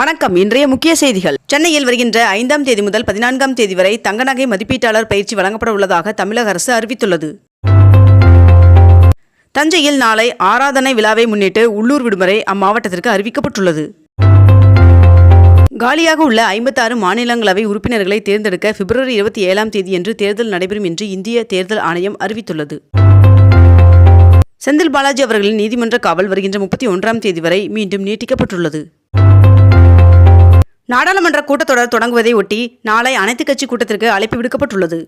வணக்கம். இன்றைய முக்கிய செய்திகள். சென்னையில் வருகின்ற ஐந்தாம் தேதி முதல் பதினான்காம் தேதி வரை தங்க நகை மதிப்பீட்டாளர் பயிற்சி வழங்கப்பட உள்ளதாக தமிழக அரசு அறிவித்துள்ளது. தஞ்சையில் நாளை ஆராதனை விழாவை முன்னிட்டு உள்ளூர் விடுமுறை அம்மாவட்டத்திற்கு அறிவிக்கப்பட்டுள்ளது. காலியாக உள்ள ஐம்பத்தாறு மாநிலங்களவை உறுப்பினர்களை தேர்ந்தெடுக்க பிப்ரவரி இருபத்தி ஏழாம் தேதியன்று தேர்தல் நடைபெறும் என்று இந்திய தேர்தல் ஆணையம் அறிவித்துள்ளது. செந்தில் பாலாஜி அவர்களின் நீதிமன்ற காவல் வருகின்ற முப்பத்தி ஒன்றாம் தேதி வரை மீண்டும் நீட்டிக்கப்பட்டுள்ளது. நாடாளுமன்ற கூட்டத்தொடர் தொடங்குவதை ஒட்டி நாளை அனைத்துக் கட்சி கூட்டத்திற்கு அழைப்பு விடுக்கப்பட்டுள்ளது.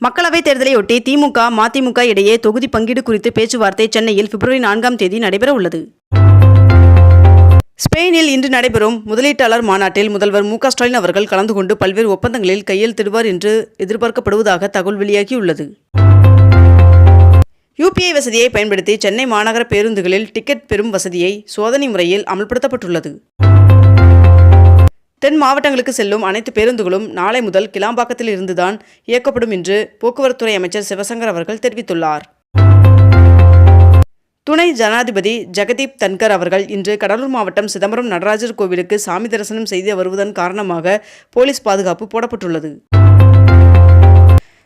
மக்களவைத் தேர்தலையொட்டி திமுக மதிமுக இடையே தொகுதி பங்கீடு குறித்து பேச்சுவார்த்தை சென்னையில் பிப்ரவரி நான்காம் தேதி நடைபெற உள்ளது. ஸ்பெயினில் இன்று நடைபெறும் முதலீட்டாளர் மாநாட்டில் முதல்வர் மு ஸ்டாலின் அவர்கள் கலந்து கொண்டு பல்வேறு ஒப்பந்தங்களில் கையெழுத்திடுவார் என்று எதிர்பார்க்கப்படுவதாக தகவல் வெளியாகியுள்ளது. யூபிஐ வசதியை பயன்படுத்தி சென்னை மாநகர பேருந்துகளில் டிக்கெட் பெறும் வசதியை சோதனை முறையில் அமல்படுத்தப்பட்டுள்ளது. தென் மாவட்டங்களுக்கு செல்லும் அனைத்து பேருந்துகளும் நாளை முதல் கிளாம்பாக்கத்தில் இருந்துதான் இயக்கப்படும் என்று போக்குவரத்துறை அமைச்சர் சிவசங்கர் அவர்கள் தெரிவித்துள்ளார். துணை ஜனாதிபதி ஜெகதீப் தன்கர் அவர்கள் இன்று கடலூர் மாவட்டம் சிதம்பரம் நடராஜர் கோவிலுக்கு சாமி தரிசனம் செய்து வருவதன் காரணமாக போலீஸ் பாதுகாப்பு போடப்பட்டுள்ளது.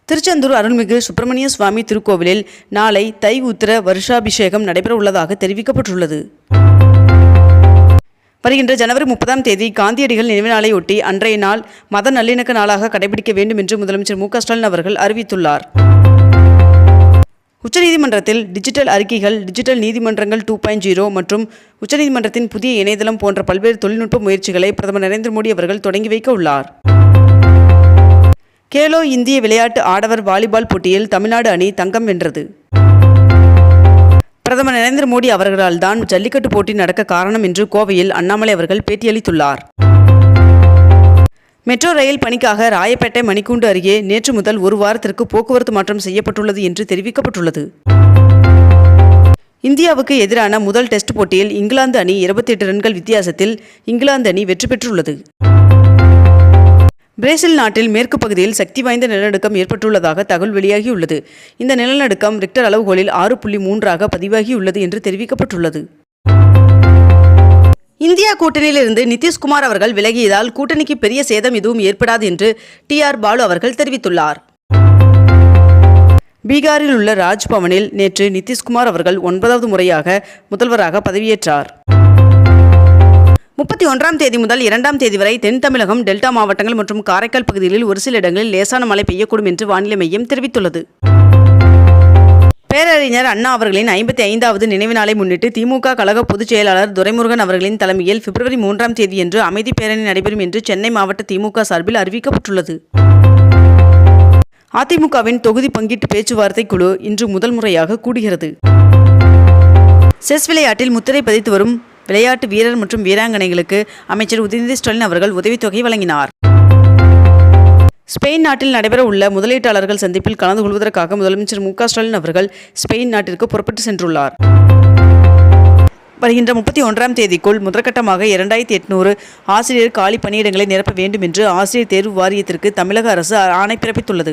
திருச்செந்தூர் அருள்மிகு சுப்பிரமணிய சுவாமி திருக்கோவிலில் நாளை தை உத்திர வருஷாபிஷேகம் நடைபெற உள்ளதாக தெரிவிக்கப்பட்டுள்ளது. வருகின்ற ஜனவரி முப்பதாம் தேதி காந்தியடிகள் நினைவு நாளையொட்டி அன்றைய நாள் மத நல்லிணக்க நாளாக கடைபிடிக்க வேண்டும் என்று முதலமைச்சர் மு ஸ்டாலின் அவர்கள் அறிவித்துள்ளார். உச்சநீதிமன்றத்தில் டிஜிட்டல் அறிக்கைகள் டிஜிட்டல் நீதிமன்றங்கள் டூ பாயிண்ட் ஜீரோ மற்றும் உச்சநீதிமன்றத்தின் புதிய இணையதளம் போன்ற பல்வேறு தொழில்நுட்ப முயற்சிகளை பிரதமர் நரேந்திர மோடி அவர்கள் தொடங்கி வைக்க உள்ளார். கேலோ இந்திய விளையாட்டு ஆடவர் வாலிபால் போட்டியில் தமிழ்நாடு அணி தங்கம் வென்றது. பிரதமர் நரேந்திர மோடி அவர்களால் தான் ஜல்லிக்கட்டு போட்டி நடக்க காரணம் என்று கோவையில் அண்ணாமலை அவர்கள் பேட்டியளித்துள்ளார். மெட்ரோ ரயில் பணிக்காக ராயப்பேட்டை மணிக்கூண்டு அருகே நேற்று முதல் ஒரு வாரத்திற்கு போக்குவரத்து மாற்றம் செய்யப்பட்டுள்ளது என்று தெரிவிக்கப்பட்டுள்ளது. இந்தியாவுக்கு எதிரான முதல் டெஸ்ட் போட்டியில் இங்கிலாந்து அணி இருபத்தி எட்டு ரன்கள் வித்தியாசத்தில் இங்கிலாந்து அணி வெற்றி பெற்றுள்ளது. பிரேசில் நாட்டில் மேற்கு பகுதியில் சக்தி வாய்ந்த நிலநடுக்கம் ஏற்பட்டுள்ளதாக தகவல் வெளியாகியுள்ளது. இந்த நிலநடுக்கம் ரிக்டர் அளவுகோலில் ஆறு புள்ளி மூன்றாக பதிவாகியுள்ளது என்று தெரிவிக்கப்பட்டுள்ளது. இந்தியா கூட்டணியிலிருந்து நிதிஷ்குமார் அவர்கள் விலகியதால் கூட்டணிக்கு பெரிய சேதம் எதுவும் ஏற்படாது என்று டி ஆர் பாலு அவர்கள் தெரிவித்துள்ளார். பீகாரில் உள்ள ராஜ்பவனில் நேற்று நிதிஷ்குமார் அவர்கள் ஒன்பதாவது முறையாக முதல்வராக பதவியேற்றார். முப்பத்தி ஒன்றாம் தேதி முதல் இரண்டாம் தேதி வரை தென் தமிழகம் டெல்டா மாவட்டங்கள் மற்றும் காரைக்கால் பகுதிகளில் ஒரு சில இடங்களில் லேசான மழை பெய்யக்கூடும் என்று வானிலை மையம் தெரிவித்துள்ளது. பேரறிஞர் அண்ணா அவர்களின் ஐம்பத்தி ஐந்தாவது நினைவு நாளை முன்னிட்டு திமுக கழக பொதுச் செயலாளர் துரைமுருகன் அவர்களின் தலைமையில் பிப்ரவரி மூன்றாம் தேதியன்று அமைதி பேரணி நடைபெறும் என்று சென்னை மாவட்ட திமுக சார்பில் அறிவிக்கப்பட்டுள்ளது. அதிமுகவின் தொகுதி பங்கீட்டு பேச்சுவார்த்தை குழு இன்று முதல் முறையாக கூடுகிறது. செஸ் விளையாட்டில் முத்திரை பதித்து வரும் விளையாட்டு வீரர் மற்றும் வீராங்கனைகளுக்கு அமைச்சர் உதயநிதி ஸ்டாலின் அவர்கள் உதவித்தொகை வழங்கினார். ஸ்பெயின் நாட்டில் நடைபெற உள்ள முதலீட்டாளர்கள் சந்திப்பில் கலந்து கொள்வதற்காக முதலமைச்சர் மு ஸ்டாலின் அவர்கள் ஸ்பெயின் நாட்டிற்கு புறப்பட்டு சென்றுள்ளார். வருகின்ற முப்பத்தி ஒன்றாம் தேதிக்குள் முதற்கட்டமாக இரண்டாயிரத்தி எட்நூறு ஆசிரியர் காலி பணியிடங்களை நிரப்ப வேண்டும் என்று ஆசிரியர் தேர்வு வாரியத்திற்கு தமிழக அரசு ஆணை பிறப்பித்துள்ளது.